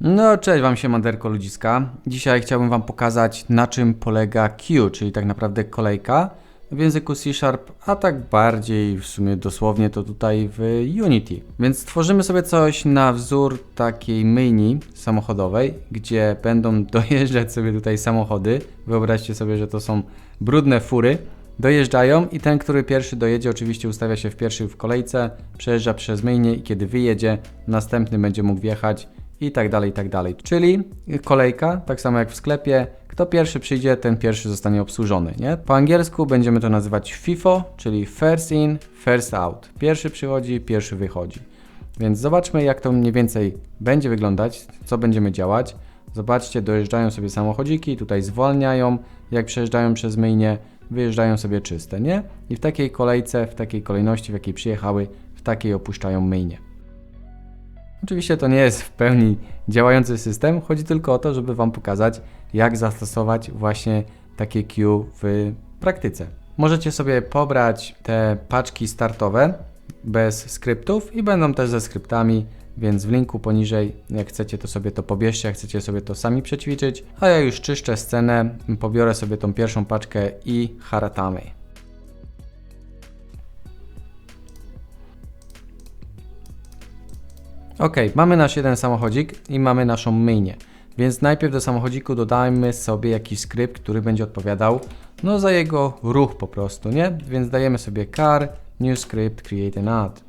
No, cześć Wam się, Manderko Ludziska. Dzisiaj chciałbym Wam pokazać, na czym polega queue, czyli tak naprawdę kolejka w języku C Sharp, a tak bardziej w sumie dosłownie to tutaj w Unity. Więc tworzymy sobie coś na wzór takiej myjni samochodowej, gdzie będą dojeżdżać sobie tutaj samochody. Wyobraźcie sobie, że to są brudne fury. Dojeżdżają i ten, który pierwszy dojedzie, oczywiście ustawia się w pierwszej w kolejce, przejeżdża przez myjnię i kiedy wyjedzie, następny będzie mógł wjechać i tak dalej, i tak dalej. Czyli kolejka, tak samo jak w sklepie, kto pierwszy przyjdzie, ten pierwszy zostanie obsłużony, nie? Po angielsku będziemy to nazywać FIFO, czyli first in, first out. Pierwszy przychodzi, pierwszy wychodzi. Więc zobaczmy, jak to mniej więcej będzie wyglądać, co będziemy działać. Zobaczcie, dojeżdżają sobie samochodziki, tutaj zwalniają, jak przejeżdżają przez myjnię, wyjeżdżają sobie czyste, nie? I w takiej kolejce, w takiej kolejności, w jakiej przyjechały, w takiej opuszczają myjnię. Oczywiście to nie jest w pełni działający system, chodzi tylko o to, żeby Wam pokazać, jak zastosować właśnie takie queue w praktyce. Możecie sobie pobrać te paczki startowe bez skryptów i będą też ze skryptami, więc w linku poniżej, jak chcecie to sobie to pobierzcie, jak chcecie sobie to sami przećwiczyć, a ja już czyszczę scenę, pobiorę sobie tą pierwszą paczkę i haratamy. Ok, mamy nasz jeden samochodzik i mamy naszą myjnię. Więc najpierw do samochodziku dodajmy sobie jakiś skrypt, który będzie odpowiadał no za jego ruch po prostu, nie? Więc dajemy sobie car, new script, create an add.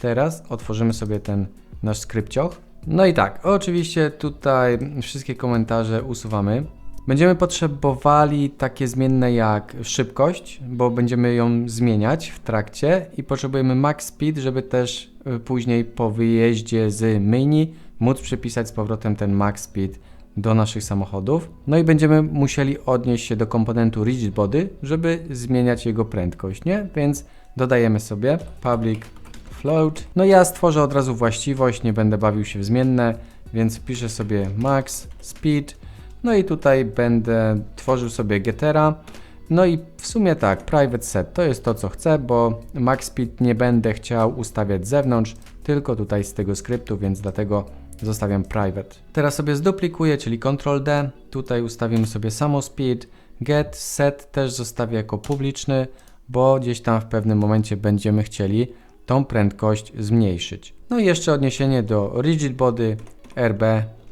Teraz otworzymy sobie ten nasz skrypcioch. No i tak, oczywiście tutaj wszystkie komentarze usuwamy. Będziemy potrzebowali takie zmienne jak szybkość, bo będziemy ją zmieniać w trakcie i potrzebujemy max speed, żeby też y, później po wyjeździe z myjni móc przypisać z powrotem ten max speed do naszych samochodów. No i będziemy musieli odnieść się do komponentu rigid body, żeby zmieniać jego prędkość, nie? Więc dodajemy sobie public float. No ja stworzę od razu właściwość, nie będę bawił się w zmienne, więc piszę sobie max speed. No i tutaj będę tworzył sobie getera. No i w sumie tak, private set to jest to co chcę, bo max speed nie będę chciał ustawiać z zewnątrz, tylko tutaj z tego skryptu, więc dlatego zostawiam private. Teraz sobie zduplikuję, czyli Ctrl D. Tutaj ustawimy sobie samo speed. Get set też zostawię jako publiczny, bo gdzieś tam w pewnym momencie będziemy chcieli tą prędkość zmniejszyć. No i jeszcze odniesienie do rigid body, RB,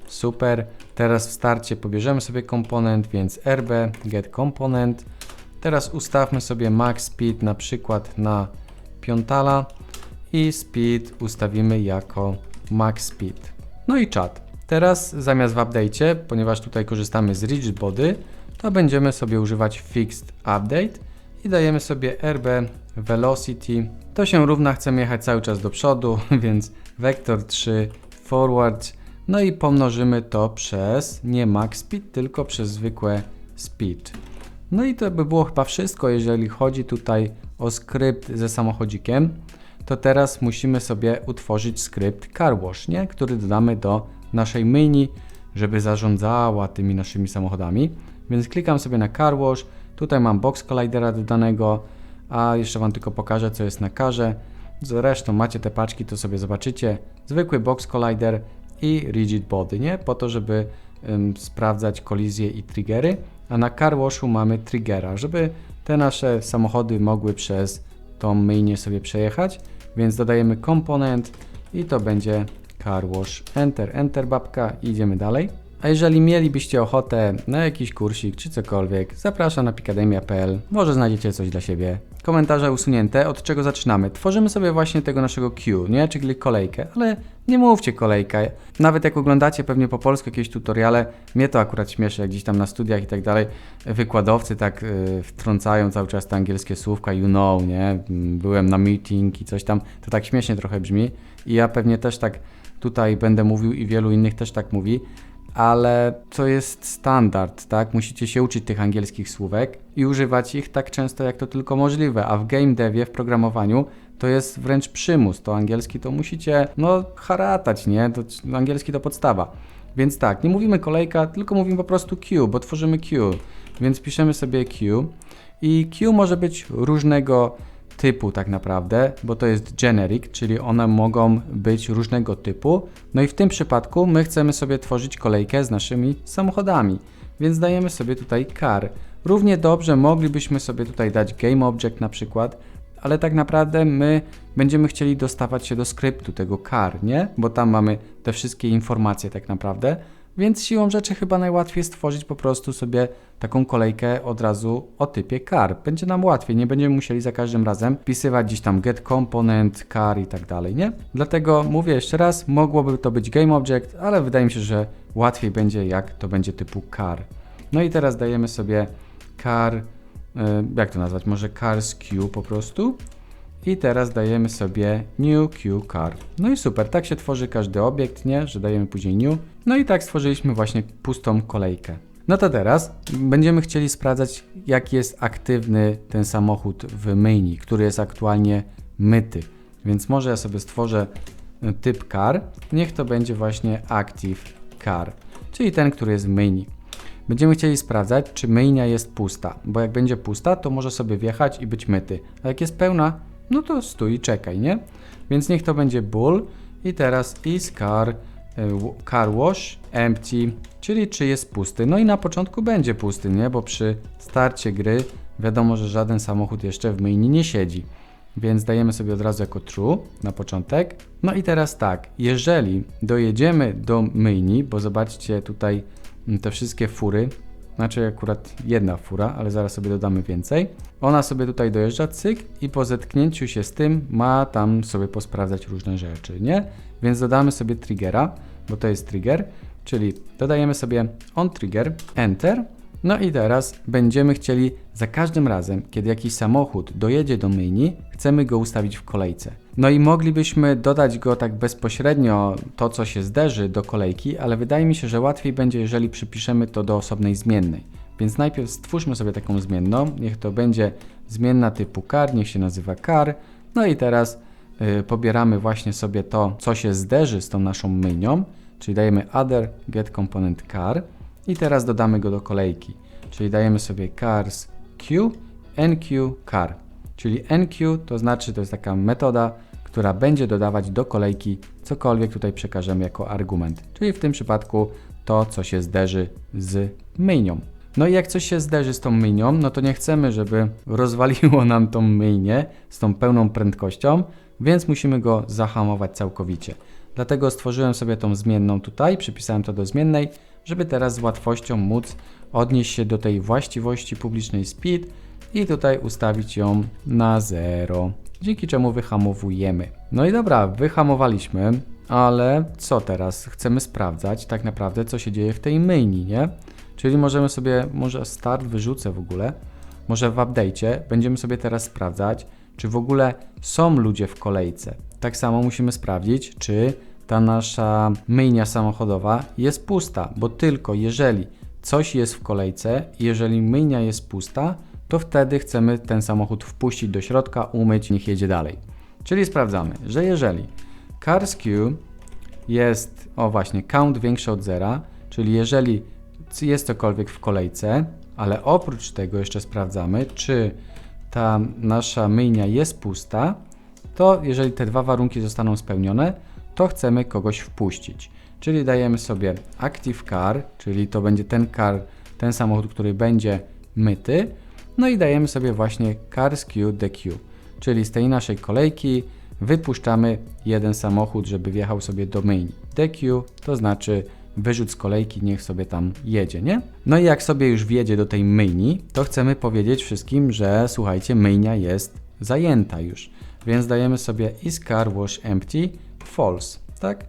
super. Teraz w starcie pobierzemy sobie komponent, więc RB, get component. Teraz ustawmy sobie max speed na przykład na piątala i speed ustawimy jako max speed. No i czat. Teraz zamiast w update, ponieważ tutaj korzystamy z rigid body, to będziemy sobie używać fixed update i dajemy sobie rb velocity. To się równa, chcemy jechać cały czas do przodu, więc vector 3 forward. No i pomnożymy to przez nie max speed, tylko przez zwykłe speed. No i to by było chyba wszystko, jeżeli chodzi tutaj o skrypt ze samochodzikiem. To teraz musimy sobie utworzyć skrypt carwash, nie? który dodamy do naszej myjni, żeby zarządzała tymi naszymi samochodami. Więc klikam sobie na carwash. Tutaj mam box collidera dodanego, a jeszcze Wam tylko pokażę, co jest na karze. Zresztą macie te paczki, to sobie zobaczycie. Zwykły box collider i rigid body, nie? Po to, żeby ym, sprawdzać kolizje i triggery. A na car washu mamy triggera, żeby te nasze samochody mogły przez tą myjnię sobie przejechać. Więc dodajemy komponent i to będzie car wash. Enter, enter babka i idziemy dalej. A jeżeli mielibyście ochotę na jakiś kursik czy cokolwiek, zapraszam na pikademia.pl. Może znajdziecie coś dla siebie. Komentarze usunięte, od czego zaczynamy? Tworzymy sobie właśnie tego naszego queue, nie? Czyli kolejkę, ale nie mówcie kolejka. Nawet jak oglądacie pewnie po polsku jakieś tutoriale, mnie to akurat śmieszy, jak gdzieś tam na studiach i tak dalej, wykładowcy tak y, wtrącają cały czas te angielskie słówka, you know, nie? Byłem na meeting i coś tam, to tak śmiesznie trochę brzmi i ja pewnie też tak tutaj będę mówił i wielu innych też tak mówi, ale to jest standard, tak? Musicie się uczyć tych angielskich słówek i używać ich tak często, jak to tylko możliwe. A w game devie, w programowaniu, to jest wręcz przymus. To angielski to musicie, no, haratać, nie? To, angielski to podstawa. Więc tak, nie mówimy kolejka, tylko mówimy po prostu queue, bo tworzymy queue. Więc piszemy sobie queue i queue może być różnego typu tak naprawdę, bo to jest generic, czyli one mogą być różnego typu. No i w tym przypadku my chcemy sobie tworzyć kolejkę z naszymi samochodami, więc dajemy sobie tutaj car. Równie dobrze moglibyśmy sobie tutaj dać game object na przykład, ale tak naprawdę my będziemy chcieli dostawać się do skryptu tego car, nie? Bo tam mamy te wszystkie informacje tak naprawdę. Więc siłą rzeczy chyba najłatwiej stworzyć po prostu sobie taką kolejkę od razu o typie car. Będzie nam łatwiej, nie będziemy musieli za każdym razem wpisywać gdzieś tam get component, car i tak dalej, nie? Dlatego mówię jeszcze raz, mogłoby to być game object, ale wydaje mi się, że łatwiej będzie jak to będzie typu car. No i teraz dajemy sobie car, y, jak to nazwać, może cars queue po prostu. I teraz dajemy sobie new queue car. No i super, tak się tworzy każdy obiekt, nie? Że dajemy później new. No i tak stworzyliśmy właśnie pustą kolejkę. No to teraz będziemy chcieli sprawdzać, jak jest aktywny ten samochód w maini, który jest aktualnie myty. Więc może ja sobie stworzę y, typ car. Niech to będzie właśnie active car, czyli ten, który jest w maini. Będziemy chcieli sprawdzać, czy myjnia jest pusta, bo jak będzie pusta, to może sobie wjechać i być myty. A jak jest pełna, no to stój i czekaj, nie? Więc niech to będzie bool i teraz is car, y, car wash empty, czyli czy jest pusty. No i na początku będzie pusty, nie? Bo przy starcie gry wiadomo, że żaden samochód jeszcze w myjni nie siedzi. Więc dajemy sobie od razu jako true na początek. No i teraz tak, jeżeli dojedziemy do myjni, bo zobaczcie tutaj mm, te wszystkie fury, znaczy akurat jedna fura, ale zaraz sobie dodamy więcej. Ona sobie tutaj dojeżdża, cyk i po zetknięciu się z tym ma tam sobie posprawdzać różne rzeczy, nie? Więc dodamy sobie triggera, bo to jest trigger, czyli dodajemy sobie on trigger, enter. No i teraz będziemy chcieli za każdym razem, kiedy jakiś samochód dojedzie do myjni, chcemy go ustawić w kolejce. No i moglibyśmy dodać go tak bezpośrednio, to co się zderzy do kolejki, ale wydaje mi się, że łatwiej będzie, jeżeli przypiszemy to do osobnej zmiennej. Więc najpierw stwórzmy sobie taką zmienną, niech to będzie zmienna typu car, niech się nazywa car. No i teraz yy, pobieramy właśnie sobie to, co się zderzy z tą naszą myjnią, czyli dajemy other get component car i teraz dodamy go do kolejki, czyli dajemy sobie cars q, nq car, czyli nq to znaczy to jest taka metoda, która będzie dodawać do kolejki cokolwiek tutaj przekażemy jako argument, czyli w tym przypadku to, co się zderzy z myjnią. No i jak coś się zderzy z tą myjnią, no to nie chcemy, żeby rozwaliło nam tą myjnię z tą pełną prędkością, więc musimy go zahamować całkowicie. Dlatego stworzyłem sobie tą zmienną tutaj, przypisałem to do zmiennej, żeby teraz z łatwością móc odnieść się do tej właściwości publicznej speed i tutaj ustawić ją na 0, dzięki czemu wyhamowujemy. No i dobra, wyhamowaliśmy, ale co teraz? Chcemy sprawdzać tak naprawdę, co się dzieje w tej myjni, nie? Czyli możemy sobie, może start wyrzucę w ogóle, może w update'cie będziemy sobie teraz sprawdzać, czy w ogóle są ludzie w kolejce. Tak samo musimy sprawdzić, czy ta nasza myjnia samochodowa jest pusta, bo tylko jeżeli coś jest w kolejce, jeżeli myjnia jest pusta, to wtedy chcemy ten samochód wpuścić do środka, umyć, niech jedzie dalej. Czyli sprawdzamy, że jeżeli cars queue jest, o właśnie, count większy od zera, czyli jeżeli jest cokolwiek w kolejce, ale oprócz tego jeszcze sprawdzamy, czy ta nasza myjnia jest pusta, to jeżeli te dwa warunki zostaną spełnione, to chcemy kogoś wpuścić. Czyli dajemy sobie active car, czyli to będzie ten car, ten samochód, który będzie myty. No i dajemy sobie właśnie cars queue czyli z tej naszej kolejki wypuszczamy jeden samochód, żeby wjechał sobie do myjni. DQ to znaczy wyrzut z kolejki, niech sobie tam jedzie, nie? No i jak sobie już wjedzie do tej myjni, to chcemy powiedzieć wszystkim, że słuchajcie, myjnia jest zajęta już. Więc dajemy sobie is car wash empty false, tak?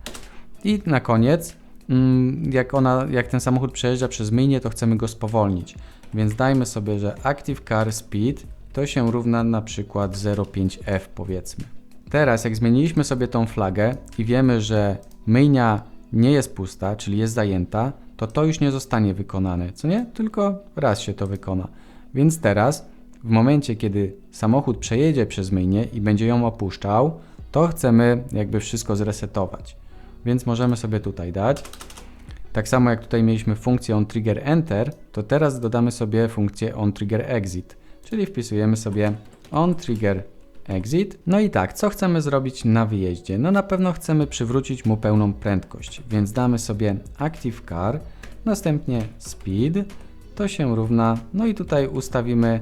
I na koniec, mm, jak, ona, jak ten samochód przejeżdża przez myjnię, to chcemy go spowolnić. Więc dajmy sobie, że active car speed to się równa na przykład 0,5f powiedzmy. Teraz jak zmieniliśmy sobie tą flagę i wiemy, że myjnia nie jest pusta, czyli jest zajęta, to to już nie zostanie wykonane, co nie? Tylko raz się to wykona. Więc teraz, w momencie, kiedy samochód przejedzie przez myjnię i będzie ją opuszczał, to chcemy jakby wszystko zresetować. Więc możemy sobie tutaj dać. Tak samo jak tutaj mieliśmy funkcję onTriggerEnter, to teraz dodamy sobie funkcję onTriggerExit, czyli wpisujemy sobie onTriggerExit exit. No i tak, co chcemy zrobić na wyjeździe? No na pewno chcemy przywrócić mu pełną prędkość, więc damy sobie active car, następnie speed, to się równa, no i tutaj ustawimy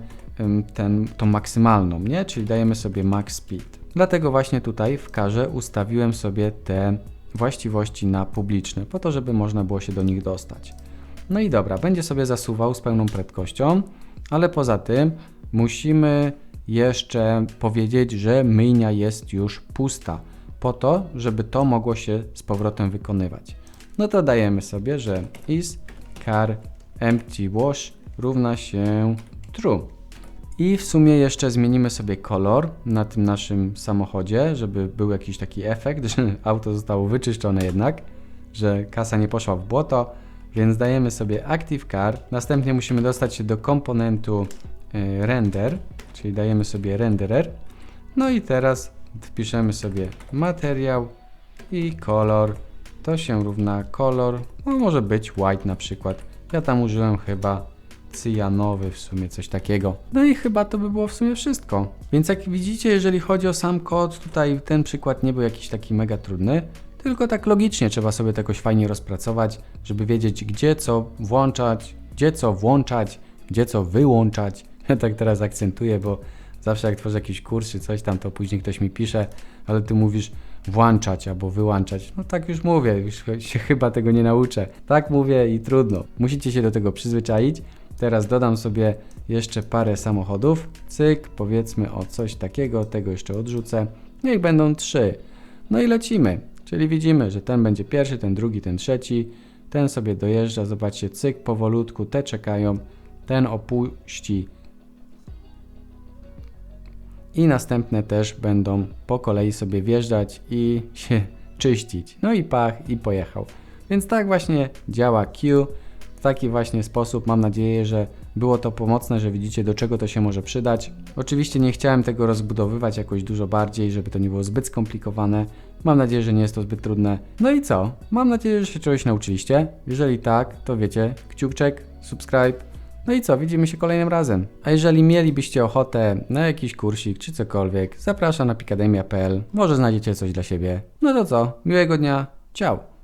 ten, tą maksymalną, nie? Czyli dajemy sobie max speed. Dlatego właśnie tutaj w karze ustawiłem sobie te właściwości na publiczne, po to, żeby można było się do nich dostać. No i dobra, będzie sobie zasuwał z pełną prędkością, ale poza tym musimy jeszcze powiedzieć, że myjnia jest już pusta, po to, żeby to mogło się z powrotem wykonywać. No to dajemy sobie, że is car empty wash równa się true. I w sumie jeszcze zmienimy sobie kolor na tym naszym samochodzie, żeby był jakiś taki efekt, że auto zostało wyczyszczone jednak, że kasa nie poszła w błoto, więc dajemy sobie Active Car. Następnie musimy dostać się do komponentu y, render, czyli dajemy sobie renderer. No i teraz wpiszemy sobie materiał i kolor. To się równa kolor, no może być white na przykład. Ja tam użyłem chyba cyjanowy w sumie, coś takiego. No i chyba to by było w sumie wszystko. Więc jak widzicie, jeżeli chodzi o sam kod, tutaj ten przykład nie był jakiś taki mega trudny, tylko tak logicznie trzeba sobie to jakoś fajnie rozpracować, żeby wiedzieć gdzie co włączać, gdzie co włączać, gdzie co wyłączać. Ja tak teraz akcentuję, bo zawsze jak tworzę jakiś kurs czy coś tam, to później ktoś mi pisze, ale ty mówisz włączać albo wyłączać. No tak już mówię, już się chyba tego nie nauczę. Tak mówię i trudno. Musicie się do tego przyzwyczaić. Teraz dodam sobie jeszcze parę samochodów. Cyk, powiedzmy o coś takiego, tego jeszcze odrzucę. Niech będą trzy. No i lecimy. Czyli widzimy, że ten będzie pierwszy, ten drugi, ten trzeci. Ten sobie dojeżdża, zobaczcie, cyk, powolutku, te czekają. Ten opuści i następne też będą po kolei sobie wjeżdżać i się czyścić. No i pach i pojechał. Więc tak właśnie działa Q. W taki właśnie sposób mam nadzieję, że było to pomocne, że widzicie do czego to się może przydać. Oczywiście nie chciałem tego rozbudowywać jakoś dużo bardziej, żeby to nie było zbyt skomplikowane. Mam nadzieję, że nie jest to zbyt trudne. No i co? Mam nadzieję, że się czegoś nauczyliście. Jeżeli tak, to wiecie, kciukczek, subscribe. No i co, widzimy się kolejnym razem. A jeżeli mielibyście ochotę na jakiś kursik czy cokolwiek, zapraszam na pikademia.pl. Może znajdziecie coś dla siebie. No to co, miłego dnia, ciao.